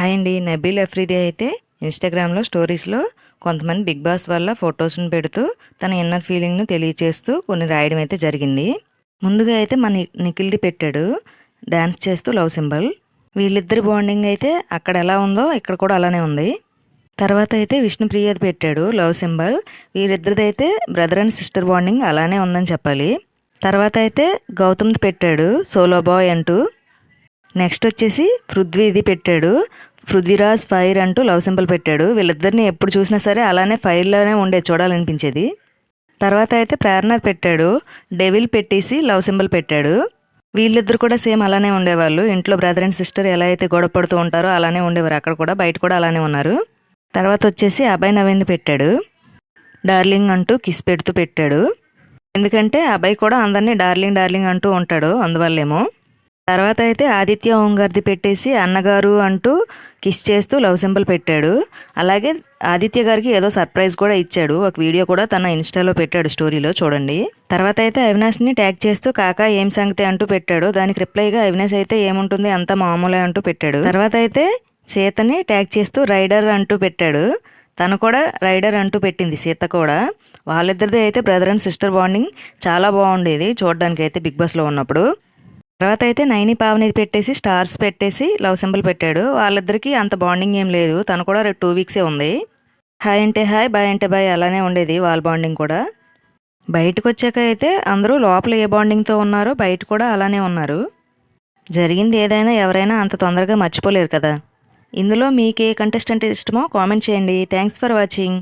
Hi అండి. నబీల్ అఫ్రీది అయితే ఇన్స్టాగ్రామ్లో స్టోరీస్లో కొంతమంది బిగ్ బాస్ వల్ల ఫొటోస్ని పెడుతూ తన ఇన్నర్ ఫీలింగ్ను తెలియచేస్తూ కొన్ని రాయడం అయితే జరిగింది. ముందుగా అయితే మన నిఖిల్ది పెట్టాడు. డ్యాన్స్ చేస్తూ లవ్ సింబల్. వీళ్ళిద్దరి బాండింగ్ అయితే అక్కడ ఎలా ఉందో ఇక్కడ కూడా అలానే ఉంది. తర్వాత అయితే విష్ణుప్రియది పెట్టాడు లవ్ సింబల్. వీరిద్దరిది అయితే బ్రదర్ అండ్ సిస్టర్ బాండింగ్ అలానే ఉందని చెప్పాలి. తర్వాత అయితే గౌతమ్ది పెట్టాడు సోలో బాయ్ అంటూ. నెక్స్ట్ వచ్చేసి పృథ్వీది పెట్టాడు. పృథ్వీరాజ్ ఫైర్ అంటూ లవ్ సింబల్ పెట్టాడు. వీళ్ళిద్దరిని ఎప్పుడు చూసినా సరే అలానే ఫైర్లోనే ఉండే చూడాలనిపించేది. తర్వాత అయితే ప్రేరణ పెట్టాడు. డెవిల్ పెట్టేసి లవ్ సింబల్ పెట్టాడు. వీళ్ళిద్దరు కూడా సేమ్ అలానే ఉండేవాళ్ళు. ఇంట్లో బ్రదర్ అండ్ సిస్టర్ ఎలా అయితే గొడవ పడుతూ ఉంటారో అలానే ఉండేవారు. అక్కడ కూడా బయట కూడా అలానే ఉన్నారు. తర్వాత వచ్చేసి అభయ్ నవీన్ పెట్టాడు. డార్లింగ్ అంటూ కిస్ పెడుతూ పెట్టాడు. ఎందుకంటే అబ్బాయి కూడా అందరినీ డార్లింగ్ డార్లింగ్ అంటూ ఉంటాడు. అందువల్లేమో తర్వాత అయితే ఆదిత్య ఓంగార్ది పెట్టేసి అన్నగారు అంటూ కిస్ చేస్తూ లవ్ సింబల్ పెట్టాడు. అలాగే ఆదిత్య గారికి ఏదో సర్ప్రైజ్ కూడా ఇచ్చాడు. ఒక వీడియో కూడా తన ఇన్స్టాలో పెట్టాడు స్టోరీలో చూడండి. తర్వాత అయితే అవినాష్ని ట్యాగ్ చేస్తూ కాకా ఏం సంగతి? అంటూ పెట్టాడు. దానికి రిప్లైగా అవినాష్ అయితే ఏముంటుంది? అంత మామూలే అంటూ పెట్టాడు. తర్వాత అయితే సీతని ట్యాగ్ చేస్తూ రైడర్ అంటూ పెట్టాడు. తను కూడా రైడర్ అంటూ పెట్టింది సీత కూడా. వాళ్ళిద్దరిది అయితే బ్రదర్ అండ్ సిస్టర్ బాండింగ్ చాలా బాగుండేది చూడడానికి అయితే బిగ్ బాస్లో ఉన్నప్పుడు. తర్వాత అయితే నైని పావని పెట్టేసి స్టార్స్ పెట్టేసి లవ్ సింబల్ పెట్టాడు. వాళ్ళిద్దరికీ అంత బాండింగ్ ఏం లేదు. తను కూడా టూ వీక్సే ఉంది. హాయ్ అంటే హాయ్ బాయ్ అంటే బాయ్ అలానే ఉండేది వాళ్ళ బాండింగ్ కూడా. బయటకు వచ్చాక అయితే అందరూ లోపల ఏ బాండింగ్తో ఉన్నారో బయట కూడా అలానే ఉన్నారు. జరిగింది ఏదైనా ఎవరైనా అంత తొందరగా మర్చిపోలేరు కదా. ఇందులో మీకు ఏ కంటెస్టెంట్ ఇష్టమో కామెంట్ చేయండి. Thanks for watching